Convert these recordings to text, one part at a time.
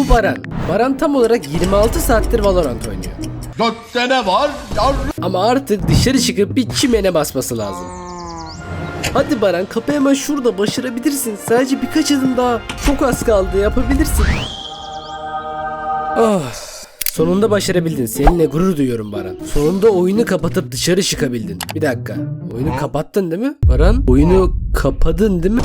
Bu Baran. Baran tam olarak 26 saattir Valorant oynuyor. Gökte ne var? Yar Ama artık dışarı çıkıp bir çimene basması lazım. Hadi Baran kapı hemen şurada başarabilirsin. Sadece birkaç adım daha. Çok az kaldı yapabilirsin. Oh. Sonunda başarabildin. Seninle gurur duyuyorum Baran. Sonunda oyunu kapatıp dışarı çıkabildin. Bir dakika. Oyunu kapattın değil mi? Baran oyunu kapadın değil mi?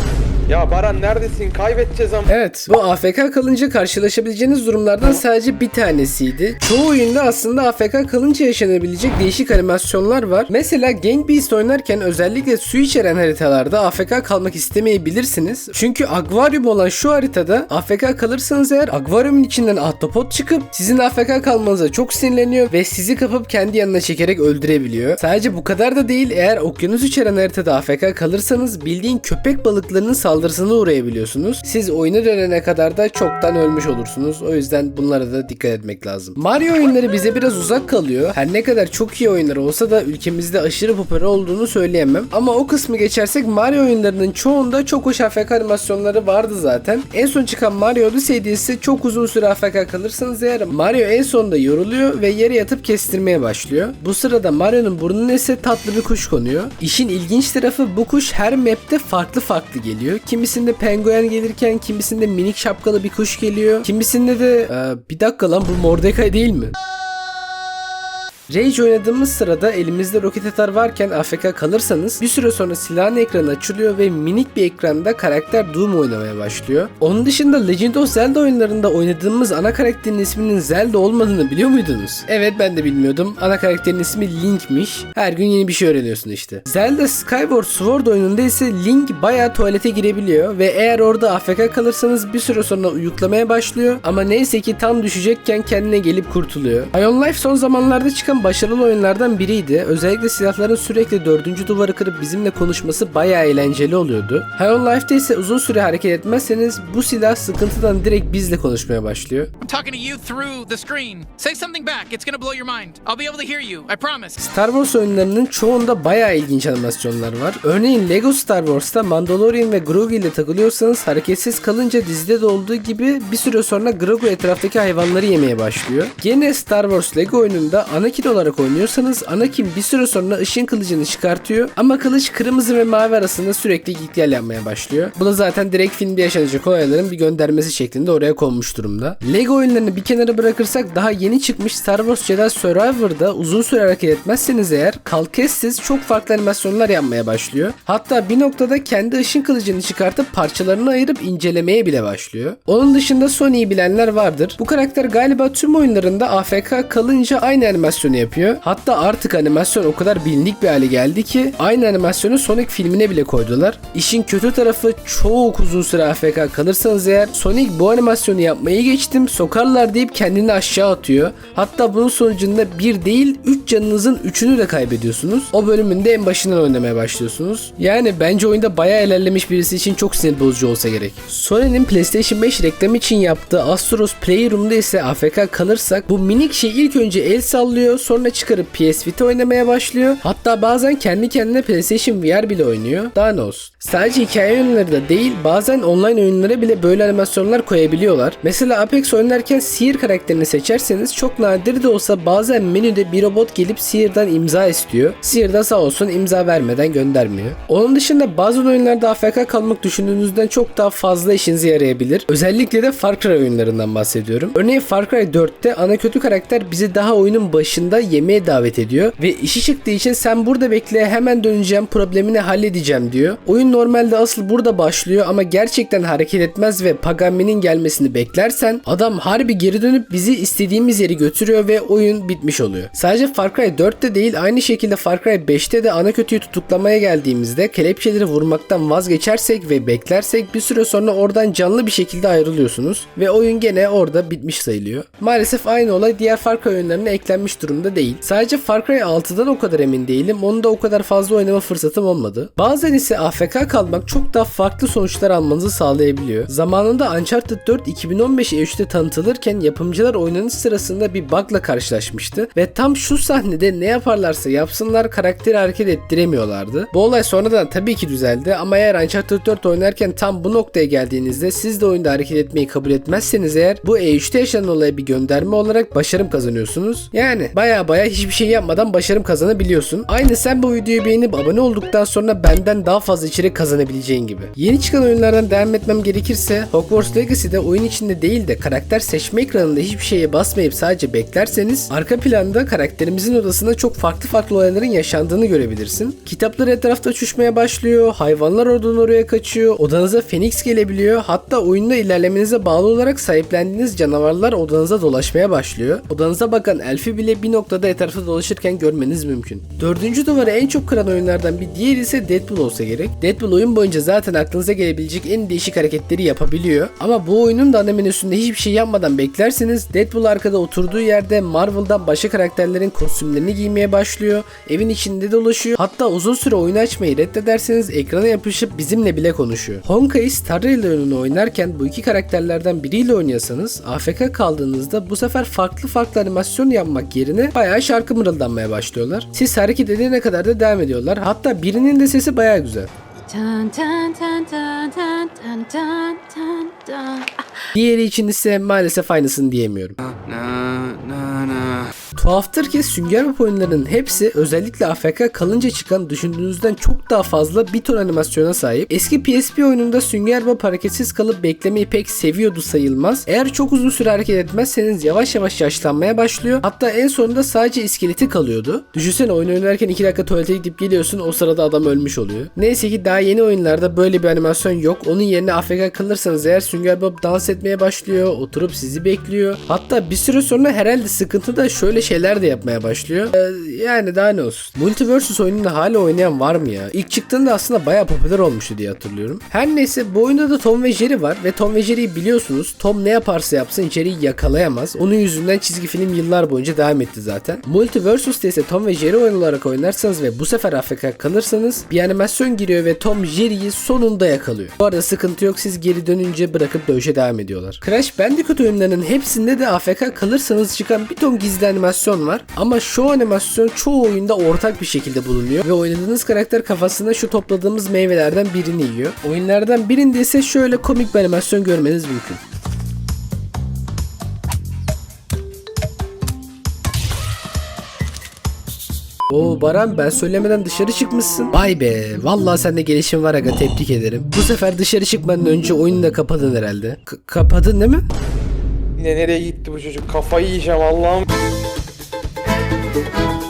Ya Baran neredesin? Kaybedeceğiz ama. Evet, bu AFK kalınca karşılaşabileceğiniz durumlardan sadece bir tanesiydi. Çoğu oyunda aslında AFK kalınca yaşanabilecek değişik animasyonlar var. Mesela Gang Beast oynarken özellikle su içeren haritalarda AFK kalmak istemeyebilirsiniz. Çünkü akvaryum olan şu haritada AFK kalırsanız eğer akvaryumun içinden ahtapot çıkıp sizin AFK kalmanıza çok sinirleniyor ve sizi kapıp kendi yanına çekerek öldürebiliyor. Sadece bu kadar da değil eğer okyanus içeren haritada AFK kalırsanız bildiğin köpek balıklarının saldırısına uğrayabiliyorsunuz. Siz oyuna dönene kadar da çoktan ölmüş olursunuz. O yüzden bunlara da dikkat etmek lazım. Mario oyunları bize biraz uzak kalıyor. Her ne kadar çok iyi oyunlar olsa da ülkemizde aşırı popüler olduğunu söyleyemem. Ama o kısmı geçersek Mario oyunlarının çoğunda çok hoş AFK animasyonları vardı zaten. En son çıkan Mario Odyssey dizisi çok uzun süre AFK kalırsanız eğer Mario en sonunda yoruluyor ve yere yatıp kestirmeye başlıyor. Bu sırada Mario'nun burnuna ise tatlı bir kuş konuyor. İşin ilginç tarafı bu kuş her map'te farklı farklı geliyor. Kimisinde penguen gelirken kimisinde minik şapkalı bir kuş geliyor. Kimisinde de Ee, bir dakika lan bu Mordecai değil mi? Rage oynadığımız sırada elimizde roket atar varken AFK kalırsanız bir süre sonra silahın ekranı açılıyor ve minik bir ekranda karakter Doom oynamaya başlıyor. Onun dışında Legend of Zelda oyunlarında oynadığımız ana karakterin isminin Zelda olmadığını biliyor muydunuz? Evet ben de bilmiyordum. Ana karakterin ismi Link'miş. Her gün yeni bir şey öğreniyorsun işte. Zelda Skyward Sword oyununda ise Link bayağı tuvalete girebiliyor ve eğer orada AFK kalırsanız bir süre sonra uyuklamaya başlıyor ama neyse ki tam düşecekken kendine gelip kurtuluyor. Ion Life son zamanlarda çıkan başarılı oyunlardan biriydi. Özellikle silahların sürekli dördüncü duvarı kırıp bizimle konuşması bayağı eğlenceli oluyordu. Ion Life'de ise uzun süre hareket etmezseniz bu silah sıkıntıdan direkt bizle konuşmaya başlıyor. Star Wars oyunlarının çoğunda bayağı ilginç animasyonlar var. Örneğin Lego Star Wars'ta Mandalorian ve Grogu ile takılıyorsanız hareketsiz kalınca dizide de olduğu gibi bir süre sonra Grogu etraftaki hayvanları yemeye başlıyor. Gene Star Wars Lego oyununda Anakin olarak oynuyorsanız Anakin bir süre sonra ışın kılıcını çıkartıyor ama kılıç kırmızı ve mavi arasında sürekli git gel yapmaya başlıyor. Bu da zaten direkt filmde yaşanacak olayların bir göndermesi şeklinde oraya konmuş durumda. Lego oyunlarını bir kenara bırakırsak daha yeni çıkmış Star Wars Jedi Survivor'da uzun süre hareket etmezseniz eğer kalkessiz çok farklı animasyonlar yapmaya başlıyor. Hatta bir noktada kendi ışın kılıcını çıkartıp parçalarını ayırıp incelemeye bile başlıyor. Onun dışında Sony'yi bilenler vardır. Bu karakter galiba tüm oyunlarında AFK kalınca aynı animasyonu yapıyor. Hatta artık animasyon o kadar bilindik bir hale geldi ki aynı animasyonu Sonic filmine bile koydular. İşin kötü tarafı çok uzun süre AFK kalırsanız eğer Sonic bu animasyonu yapmayı geçtim sokarlar deyip kendini aşağı atıyor. Hatta bunun sonucunda bir değil 3 canınızın 3'ünü de kaybediyorsunuz. O bölümün de en başından oynamaya başlıyorsunuz. Yani bence oyunda bayağı ilerlemiş birisi için çok sinir bozucu olsa gerek. Sony'nin PlayStation 5 reklamı için yaptığı Astros Playroom'da ise AFK kalırsak bu minik şey ilk önce el sallıyor sonra çıkarıp PS Vita oynamaya başlıyor. Hatta bazen kendi kendine PlayStation VR bile oynuyor. Daha ne olsun. Sadece hikaye oyunları da değil bazen online oyunlara bile böyle animasyonlar koyabiliyorlar. Mesela Apex oynarken Seer karakterini seçerseniz çok nadir de olsa bazen menüde bir robot gelip Seer'dan imza istiyor. Seer da sağ olsun imza vermeden göndermiyor. Onun dışında bazı oyunlarda AFK kalmak düşündüğünüzden çok daha fazla işinize yarayabilir. Özellikle de Far Cry oyunlarından bahsediyorum. Örneğin Far Cry 4'te ana kötü karakter bizi daha oyunun başında yemeğe davet ediyor ve işi çıktığı için sen burada bekle hemen döneceğim problemini halledeceğim diyor. Oyun normalde asıl burada başlıyor ama gerçekten hareket etmez ve Pagami'nin gelmesini beklersen adam harbi geri dönüp bizi istediğimiz yere götürüyor ve oyun bitmiş oluyor. Sadece Far Cry 4'te değil aynı şekilde Far Cry 5'te de ana kötüyü tutuklamaya geldiğimizde kelepçeleri vurmaktan vazgeçersek ve beklersek bir süre sonra oradan canlı bir şekilde ayrılıyorsunuz ve oyun gene orada bitmiş sayılıyor. Maalesef aynı olay diğer Far Cry oyunlarına eklenmiş durumda anlamında değil. Sadece Far Cry 6'dan o kadar emin değilim. Onu da o kadar fazla oynama fırsatım olmadı. Bazen ise AFK kalmak çok daha farklı sonuçlar almanızı sağlayabiliyor. Zamanında Uncharted 4 2015 E3'te tanıtılırken yapımcılar oynanış sırasında bir bug'la karşılaşmıştı ve tam şu sahnede ne yaparlarsa yapsınlar karakteri hareket ettiremiyorlardı. Bu olay sonradan tabii ki düzeldi ama eğer Uncharted 4 oynarken tam bu noktaya geldiğinizde siz de oyunda hareket etmeyi kabul etmezseniz eğer bu E3'te yaşanan olaya bir gönderme olarak başarım kazanıyorsunuz. Yani baya baya hiçbir şey yapmadan başarım kazanabiliyorsun. Aynı sen bu videoyu beğenip abone olduktan sonra benden daha fazla içerik kazanabileceğin gibi. Yeni çıkan oyunlardan devam etmem gerekirse Hogwarts Legacy'de oyun içinde değil de karakter seçme ekranında hiçbir şeye basmayıp sadece beklerseniz arka planda karakterimizin odasında çok farklı farklı olayların yaşandığını görebilirsin. Kitaplar etrafta uçuşmaya başlıyor, hayvanlar oradan oraya kaçıyor, odanıza Phoenix gelebiliyor. Hatta oyunda ilerlemenize bağlı olarak sahiplendiğiniz canavarlar odanıza dolaşmaya başlıyor. Odanıza bakan elfi bile bir noktada etrafta dolaşırken görmeniz mümkün. Dördüncü duvarı en çok kıran oyunlardan bir diğeri ise Deadpool olsa gerek. Deadpool oyun boyunca zaten aklınıza gelebilecek en değişik hareketleri yapabiliyor. Ama bu oyunun da ana menüsünde hiçbir şey yapmadan beklerseniz Deadpool arkada oturduğu yerde Marvel'dan başka karakterlerin kostümlerini giymeye başlıyor. Evin içinde dolaşıyor. Hatta uzun süre oyunu açmayı reddederseniz ekrana yapışıp bizimle bile konuşuyor. Honkai Star Rail oyununu oynarken bu iki karakterlerden biriyle oynuyorsanız AFK kaldığınızda bu sefer farklı farklı animasyon yapmak yerine bayağı şarkı mırıldanmaya başlıyorlar. Siz hareket edene kadar da devam ediyorlar. Hatta birinin de sesi bayağı güzel. Diğeri için ise maalesef aynısını diyemiyorum. Tuhaftır ki Sünger Bob oyunlarının hepsi özellikle AFK kalınca çıkan düşündüğünüzden çok daha fazla bir ton animasyona sahip. Eski PSP oyununda Sünger Bob hareketsiz kalıp beklemeyi pek seviyordu sayılmaz. Eğer çok uzun süre hareket etmezseniz yavaş yavaş yaşlanmaya başlıyor. Hatta en sonunda sadece iskeleti kalıyordu. Düşünsene oyun oynarken 2 dakika tuvalete gidip geliyorsun o sırada adam ölmüş oluyor. Neyse ki daha yeni oyunlarda böyle bir animasyon yok. Onun yerine AFK kalırsanız eğer Sünger Bob dans etmeye başlıyor, oturup sizi bekliyor. Hatta bir süre sonra herhalde sıkıntı da şöyle şeyler de yapmaya başlıyor. Ee, yani daha ne olsun. Multiversus oyununu hala oynayan var mı ya? İlk çıktığında aslında bayağı popüler olmuştu diye hatırlıyorum. Her neyse bu oyunda da Tom ve Jerry var ve Tom ve Jerry'yi biliyorsunuz. Tom ne yaparsa yapsın Jerry'yi yakalayamaz. Onun yüzünden çizgi film yıllar boyunca devam etti zaten. Multiversus'ta ise Tom ve Jerry oyun olarak oynarsanız ve bu sefer AFK kalırsanız bir animasyon giriyor ve Tom Jerry'yi sonunda yakalıyor. Bu arada sıkıntı yok siz geri dönünce bırakıp dövüşe devam ediyorlar. Crash Bandicoot oyunlarının hepsinde de AFK kalırsanız çıkan bir ton gizli var. Ama şu animasyon çoğu oyunda ortak bir şekilde bulunuyor ve oynadığınız karakter kafasına şu topladığımız meyvelerden birini yiyor. Oyunlardan birinde ise şöyle komik bir animasyon görmeniz mümkün. Oo Baran ben söylemeden dışarı çıkmışsın. Vay be vallahi sende gelişim var aga tebrik ederim. Bu sefer dışarı çıkmadan önce oyunu da kapadın herhalde. K- kapadın değil mi? Yine nereye gitti bu çocuk? Kafayı yiyeceğim Allah'ım. Thank you.